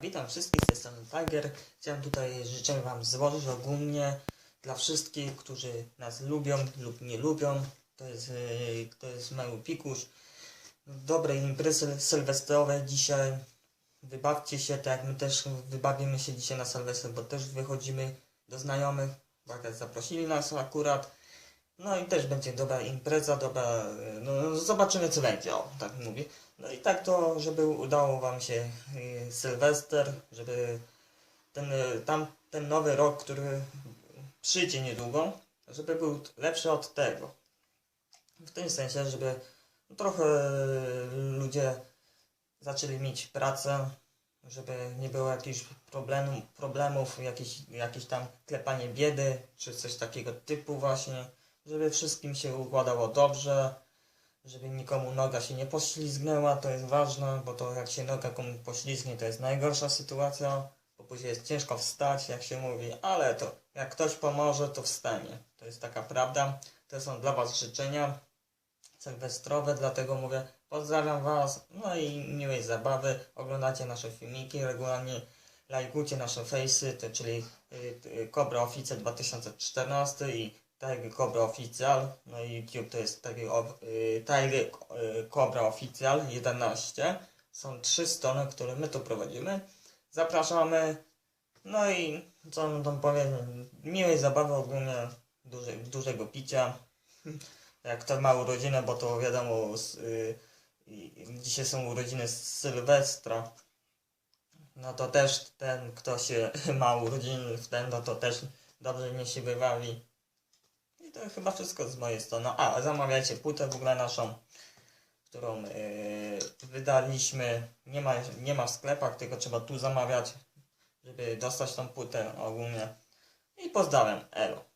Witam wszystkich, jestem Tiger. Chciałem tutaj życzenia Wam złożyć ogólnie dla wszystkich, którzy nas lubią lub nie lubią. To jest, yy, to jest mały pikuś. Dobrej imprezy sylwestrowej dzisiaj. Wybawcie się, tak jak my też wybawimy się dzisiaj na Sylwester, bo też wychodzimy do znajomych. Bo akurat zaprosili nas akurat. No i też będzie dobra impreza, dobra, yy, no zobaczymy co będzie, o, tak mówię. No i tak to, żeby udało Wam się yy, Sylwester, żeby ten, yy, tam, ten nowy rok, który przyjdzie niedługo, żeby był lepszy od tego. W tym sensie, żeby trochę ludzie zaczęli mieć pracę, żeby nie było jakichś problemów, problemów jakieś, jakieś tam klepanie biedy, czy coś takiego typu właśnie, żeby wszystkim się układało dobrze, żeby nikomu noga się nie poślizgnęła, to jest ważne, bo to jak się noga komuś poślizgnie, to jest najgorsza sytuacja, bo później jest ciężko wstać, jak się mówi, ale to jak ktoś pomoże, to wstanie. To jest taka prawda. To są dla Was życzenia sylwestrowe, dlatego mówię, pozdrawiam Was, no i miłej zabawy, oglądacie nasze filmiki, regularnie lajkujcie nasze fejsy, to czyli y, y, Cobra Office 2014 i Tiger Cobra Official, no i YouTube to jest Tiger, y, Tiger y, Cobra Official 11. Są trzy strony, które my tu prowadzimy. Zapraszamy. No i co mam tam powiedzieć? Miłej zabawy ogólnie, duże, dużego picia. Jak kto ma urodziny, bo to wiadomo, y, dzisiaj są urodziny z Sylwestra. No to też ten, kto się ma urodziny w ten, no to też dobrze nie się wybawi. To chyba wszystko z mojej strony. A, zamawiajcie płytę w ogóle naszą, którą yy, wydaliśmy. Nie ma, nie ma w sklepach, tylko trzeba tu zamawiać, żeby dostać tą płytę ogólnie. I pozdrawiam, elo.